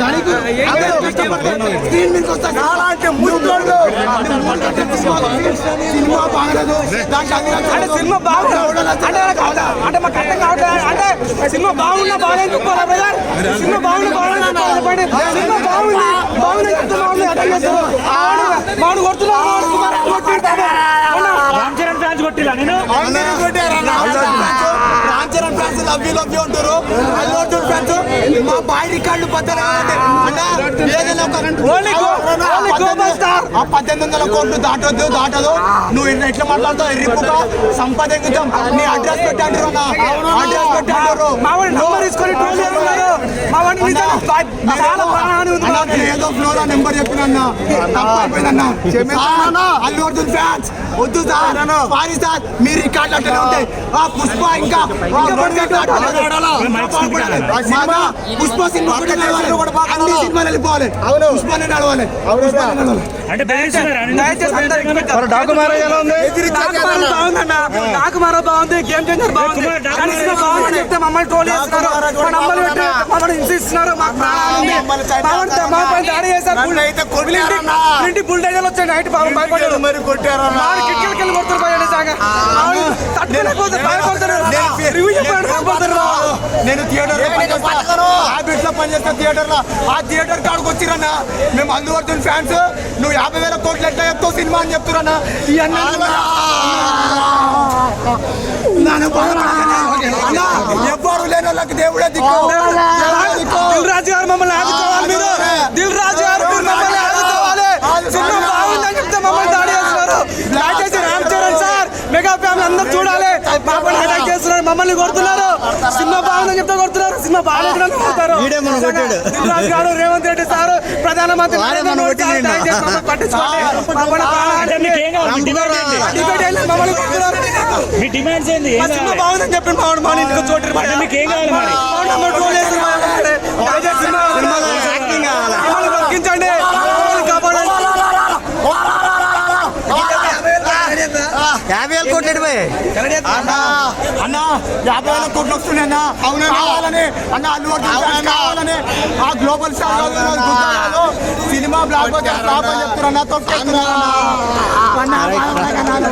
దానికి అందరూ కష్టపడతారు. స్క్రీన్ మీదకి సినిమా- బాగలేదు అన్ని అంటే సినిమా బాగుంది అంటే అంటే మాకు అర్థం కావట్లేదు అంటే సినిమా బాగున్నా బాగాలేదు బ్రదర్ సినిమా బాగున్నా బాగాలేదు చెప్పండి సినిమా బాగుంది బాగుంది అర్థం? రామ్ చరణ్ ఫ్యాన్స్ కొట్టిలా నేను అందరూ లవ్ యూ లవ్ యూ అంటారు అల్లు అర్జున్ ఫ్యాన్స్ మా బాయ్ రికార్డులు. ఆ పద్దెనిమిది వందల కోట్లు దాటొద్దు దాటదు నువ్వు ఎట్లా మాట్లాడుతావు ఎర్రిపుగా సంపాదించుతాం నీ అడ్రస్ అన్న అడ్రస్ పెట్టంటారు ఏదో floor number Allu Arjun fans వద్దు సార్. Sorry sir. మీ రికార్డులు అట్లనే ఉంటాయి. ఆ పుష్ప ఇంకా పుష్ప సినిమా. అన్ని సినిమాలు వెళ్ళిపోవాలి. నడవాలి. అంటే బాగుంది. గేమ్ చేంజర్ బాగుంది. చెప్తే ట్రోల్ చేస్తున్నారు. మమ్మల్ని హింసిస్తున్నారు మాకు ప్రాణాలు ఉంది. మామూలు మా పైన దాడి చేశారు. ఇంటి బుల్డేజర్లు వచ్చాయి నైట్ బాబు భయపడ్డాడు. మరి కొట్టారన్నా. మామూలు కిటికీలకి వెళ్ళి కొడుతున్నారు పోయాడు సాగా. మామూలు తట్టుకోలేకపోతే భయపడతారు రివ్యూ చెప్పండి భయపడతారు. నేను థియేటర్ హ్యాబిట్స్లో పనిచేస్తా థియేటర్లో ఆ థియేటర్ కాడికి వచ్చిరన్నా. మేము అల్లు అర్జున్ ఫ్యాన్స్ నువ్వు యాభై వేల కోట్లు ఎట్లా చెప్తావు సినిమా అని చెప్తున్నా ఈ అన్న నన్ను బాధపడకన్నా. అన్నా, ఎవ్వరు లేని వాళ్ళకి దేవుడే దిక్కు. దిల్ రాజు గారు మమ్మల్ని ఆదుకోవాలి మీరు. దిల్ రాజు గారు మీరు మమ్మల్ని ఆదుకోవాలి. సినిమా బాగుందని చెప్తే మమ్మల్ని దాడి చేస్తున్నారు. దయచేసి Ram Charan sir mega family అందరూ చూడాలి. మమ్మల్ని అటాక్ చేస్తున్నారు మమ్మల్ని కొడుతున్నారు. సినిమా బాగుందని చెప్తే కొడుతున్నారు సినిమా కొడతారు గారు రేవంత్ రెడ్డి సార్ ప్రధానమంత్రి మీ డిమాండ్స్ ఏంది సినిమా బాగుందని చెప్పి మా మా ఇంటికి చోటు మీకు ఏం కావాలి బతికించండి కాపాడండి యాభై ఎడిపోయాయి అన్న. అన్న. యాభై వేల కోట్లు వస్తున్నాయి అన్న. అవునా కావాలని అన్న అల్లు అర్జున్ ఫ్యాన్స్ కావాలని ఆ global star. Cinema blockbuster flop అని చెప్తున్నా తొక్కేస్తున్నా అన్న. అన్న, అన్న, అన్న, అన్న.